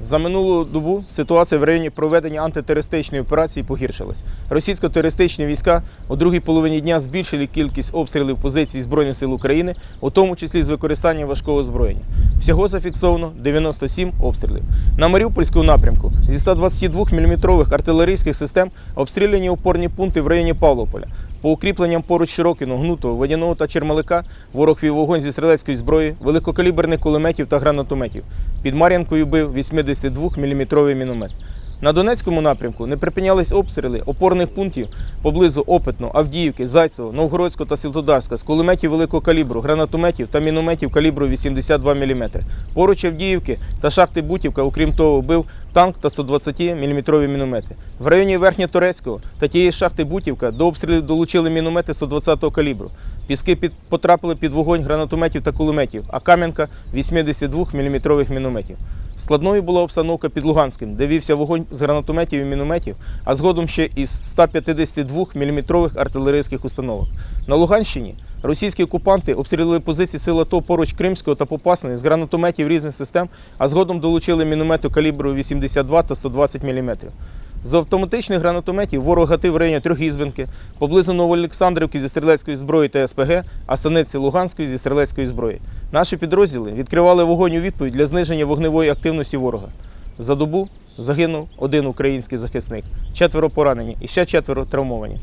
За минулу добу ситуація в районі проведення антитерористичної операції погіршилась. Російсько-терористичні війська у другій половині дня збільшили кількість обстрілів позицій Збройних сил України, у тому числі з використанням важкого озброєння. Всього зафіксовано 97 обстрілів. На Маріупольському напрямку зі 122 мм артилерійських систем обстріляні опорні пункти в районі Павлополя. По укріпленням поруч Широкіного, Гнутого, Водяного та Чермалика ворог вів вогонь зі стрілецької зброї, великокаліберних кулеметів та гранатометів. Під Мар'янкою бив 82-мм міномет. На Донецькому напрямку не припинялись обстріли опорних пунктів поблизу Опитно, Авдіївки, Зайцево, Новгородського та Світлодарська з кулеметів великого калібру, гранатометів та мінометів калібру 82 мм. Поруч Авдіївки та шахти Бутівка, окрім того, бив танк та 120-мм міномети. В районі Верхньоторецького та тієї шахти Бутівка до обстрілів долучили міномети 120-го калібру. Піски під, потрапили під вогонь гранатометів та кулеметів, а Кам'янка 82-мм мінометів. Складною була обстановка під Луганським, де вівся вогонь з гранатометів і мінометів, а згодом ще із 152-мм артилерійських установок. На Луганщині російські окупанти обстрілили позиції сил АТО поруч Кримського та Попасної з гранатометів різних систем, а згодом долучили міномети калібру 82 та 120 мм. З автоматичних гранатометів ворог гатив районі Трьохізбинки, поблизу Новоолександрівки зі стрілецької зброї та СПГ, а станиці Луганської зі стрілецької зброї. Наші підрозділи відкривали вогонь у відповідь для зниження вогневої активності ворога. За добу загинув один український захисник, четверо поранені і ще четверо травмовані.